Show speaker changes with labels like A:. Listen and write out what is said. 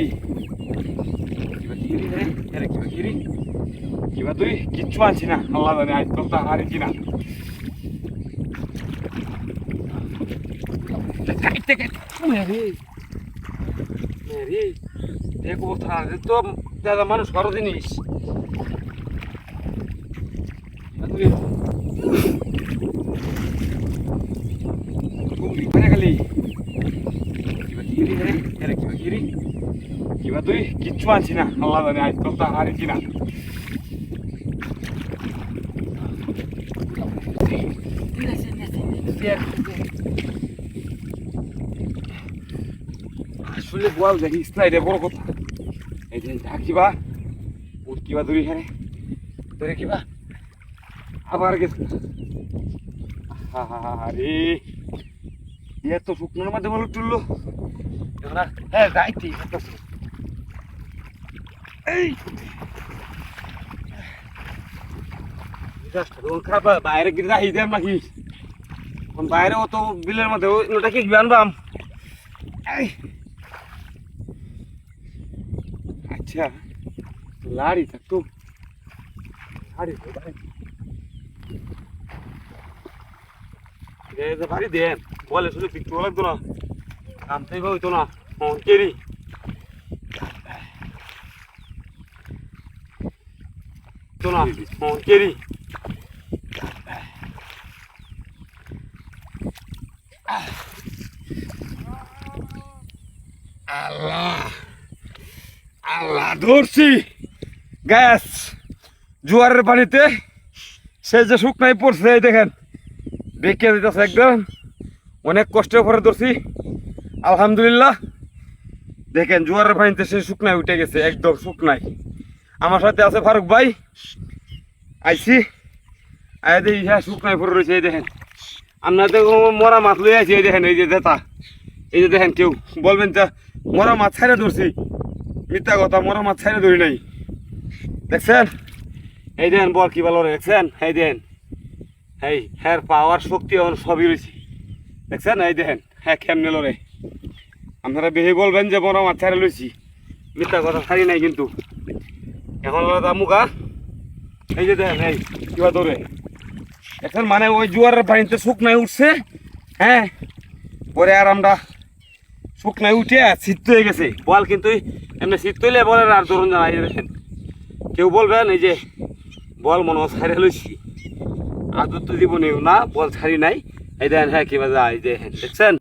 A: খালি কিবা কিরি রে আরে কিবা কিরি কিবা তুই কিচ্ছু আনছি না। আল্লাহ জানে আজ তো হারি কিনা কাইতে কাইতে মেরে মেরে এক অবস্থা তো দাদা মানুষ বড় জিনিস। খালি কিরি কিবা কিরি কিবা তুই? কিচ্ছু আনছি না। আল্লাহ জানে, আজ তো হারি কিনা। আসলে বল দেখি স্লাইডে বড় কথা। এই যে ঢাকিবা উঠ কিবা দূরি হ্যাঁ ধরে কিবা। আবার গেছে। আরে এত শুকনোর মধ্যে বলে তুললো। হ্যাঁ যাইতে এই। বাইরে গিয়ে রাখি দেন নাকি? বাইরে অত বিলের মধ্যে ওটা কি আনবাম? আচ্ছা লাড়ি থাকতো লাড়ি এই ভারী দেন, বলে শুধু পিকটু লাগতো না কামতেই হইতো না ফোন কেরি। না কেরি। আল্লাহ আল্লাহ ধরছি। গ্যাস, জোয়ারের পানিতে সে যে শুকনাই পড়ছে দেখেন। বেঁকে দিতেছে একদম। অনেক কষ্টের পরে ধরছি। আলহামদুলিল্লাহ। দেখেন, জোয়ারের পানিতে সে শুকনায় উঠে গেছে, একদম শুকনায়। আমার সাথে আছে ফারুক ভাই। আইছি। আয় দেখি হ্যাঁ শুকনায় পরে রয়েছে, এই দেখেন। আপনাদের মরা মাছ লই আছি এই দেখেন, এই যে দেতা এই যে দেখেন কেউ। বলবেন যে, মরা মাছ ছাইড়ে ধরছি। মিথ্যা কথা, মরা মাছ ছাইড়ে ধরি নাই। দেখছেন? এই দেখেন, বল কি ভালো দেখছেন? এই দেখেন। এই হ্যাঁ পাওয়ার শক্তি এখন সবই রয়েছে। দেখছেন? এই দেখেন হ্যাঁ কেমনে লড়ে আপনারা বেশি বলবেন যে মরা মাছ ছাড়ে লইছি। মিথ্যা কথা ছাড়ি নাই কিন্তু। এখন মুখা এই যে দেখেন, এই, কিবা ধরে। এখন মানে ওই জোয়ারের পানিতে শুকনায় উঠছে হ্যাঁ? পরে আর আমরা শুকনায় উঠে শীত হয়ে গেছে। বল কিন্তু এমনি শীত তৈলে বলেন আর ধরুন জানাই দেখেন। কেউ বলবেন, এই যে বল মনে হয় ছাড়ে লইছি। আদর তো জীবনেও না, বল ছাড়ি নাই। এই দেখেন হ্যাঁ কিবা যায় এই যে, দেখছেন?